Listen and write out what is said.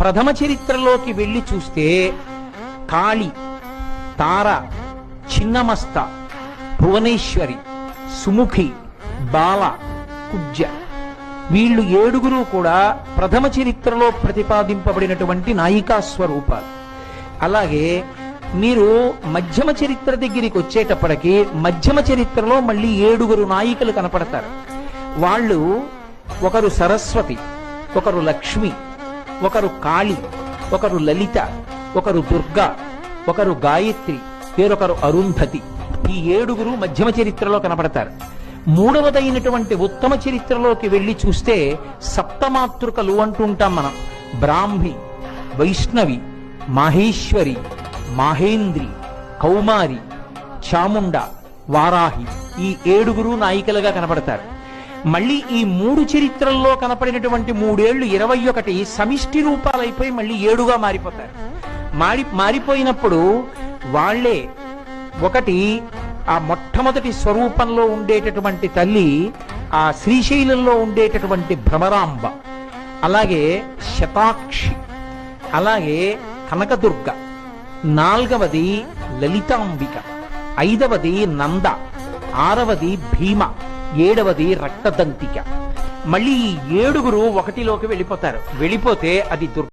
ప్రథమ చరిత్రలోకి వెళ్ళి చూస్తే కాళి తార చిన్నమస్త భువనేశ్వరి సుముఖి బాల కుజ్జ వీళ్ళు ఏడుగురు కూడా ప్రథమ చరిత్రలో ప్రతిపాదింపబడినటువంటి నాయికా స్వరూపాలు. అలాగే మీరు మధ్యమ చరిత్ర దగ్గరికి వచ్చేటప్పటికి మధ్యమ చరిత్రలో మళ్ళీ ఏడుగురు నాయికలు కనపడతారు. వాళ్ళు ఒకరు సరస్వతి ఒకరు లక్ష్మి ఒకరు కాళి ఒకరు లలిత ఒకరు దుర్గా ఒకరు గాయత్రి వేరొకరు అరుంధతి. ఈ ఏడుగురు మధ్యమ చరిత్రలో కనపడతారు. మూడవదైనటువంటి ఉత్తమ చరిత్రలోకి వెళ్ళి చూస్తే సప్తమాతృకలు అంటుంటాం మనం. బ్రాహ్మి వైష్ణవి మాహేశ్వరి మాహేంద్రి కౌమారి చాముండ వారాహి. ఈ ఏడుగురు నాయికలుగా కనపడతారు. మళ్ళీ ఈ మూడు చరిత్రల్లో కనపడినటువంటి మూడేళ్ళు ఇరవై ఒకటి సమిష్టి రూపాలైపోయి మళ్ళీ ఏడుగా మారిపోతారు. మారి మారిపోయినప్పుడు వాళ్ళే ఒకటి ఆ మొట్టమొదటి స్వరూపంలో ఉండేటటువంటి తల్లి ఆ శ్రీశైలంలో ఉండేటటువంటి భ్రమరాంబ అలాగే శతాక్షి అలాగే కనకదుర్గ నాల్గవది లలితాంబిక ఐదవది నంద ఆరవది భీమ ఏడవది రక్తదంతిక. మళ్ళీ ఈ ఏడుగురు ఒకటిలోకి వెళ్ళిపోతారు. వెళ్ళిపోతే అది దుర్గ